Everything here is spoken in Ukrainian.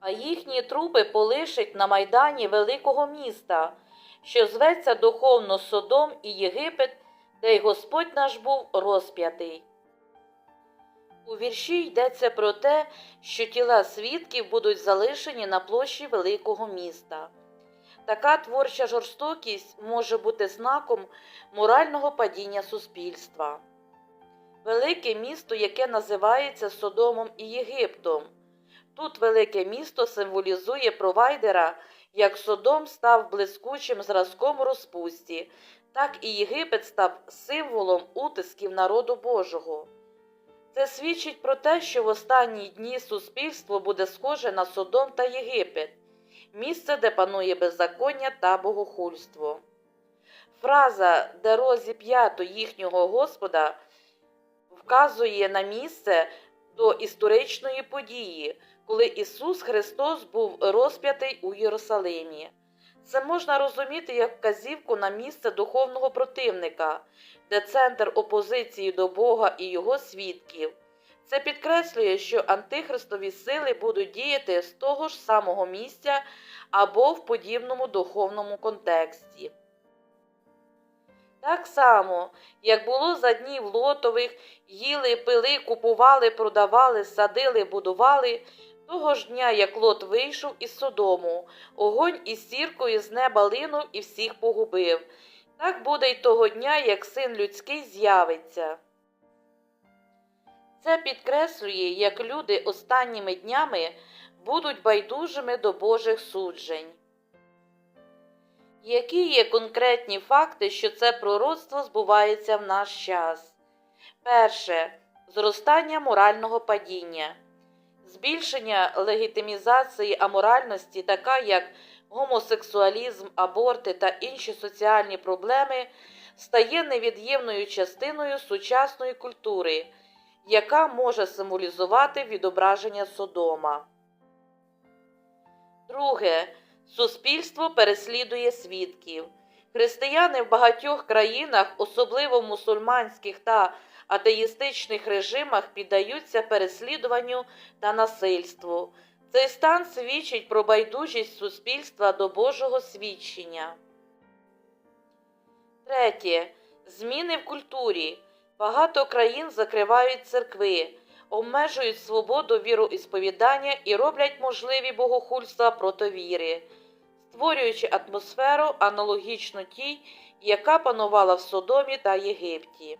а їхні трупи полишать на майдані великого міста, що зветься духовно Содом і Єгипет, де й Господь наш був розп'ятий. У вірші йдеться про те, що тіла свідків будуть залишені на площі великого міста. Така творча жорстокість може бути знаком морального падіння суспільства. Велике місто, яке називається Содомом і Єгиптом. Тут велике місто символізує провайдера, як Содом став блискучим зразком розпусті, так і Єгипет став символом утисків народу Божого. Це свідчить про те, що в останні дні суспільство буде схоже на Содом та Єгипет, місце, де панує беззаконня та богохульство. Фраза де розіп'ято їхнього Господа вказує на місце до історичної події, коли Ісус Христос був розп'ятий у Єрусалимі. Це можна розуміти як вказівку на місце духовного противника, де центр опозиції до Бога і його свідків. Це підкреслює, що антихристові сили будуть діяти з того ж самого місця або в подібному духовному контексті. Так само, як було за днів лотових, їли, пили, купували, продавали, садили, будували, того ж дня, як лот вийшов із Содому, огонь із сіркою з неба линув і всіх погубив. Так буде й того дня, як син людський з'явиться. Це підкреслює, як люди останніми днями будуть байдужими до Божих суджень. Які є конкретні факти, що це пророцтво збувається в наш час? Перше зростання морального падіння, збільшення легітимізації аморальності, така як гомосексуалізм, аборти та інші соціальні проблеми, стає невід'ємною частиною сучасної культури, яка може символізувати відображення Содома. Друге. Суспільство переслідує свідків. Християни в багатьох країнах, особливо мусульманських та атеїстичних режимах, піддаються переслідуванню та насильству. Цей стан свідчить про байдужість суспільства до Божого свідчення. Третє. Зміни в культурі. Багато країн закривають церкви, обмежують свободу віроісповідання і роблять можливі богохульства проти віри, створюючи атмосферу аналогічну тій, яка панувала в Содомі та Єгипті.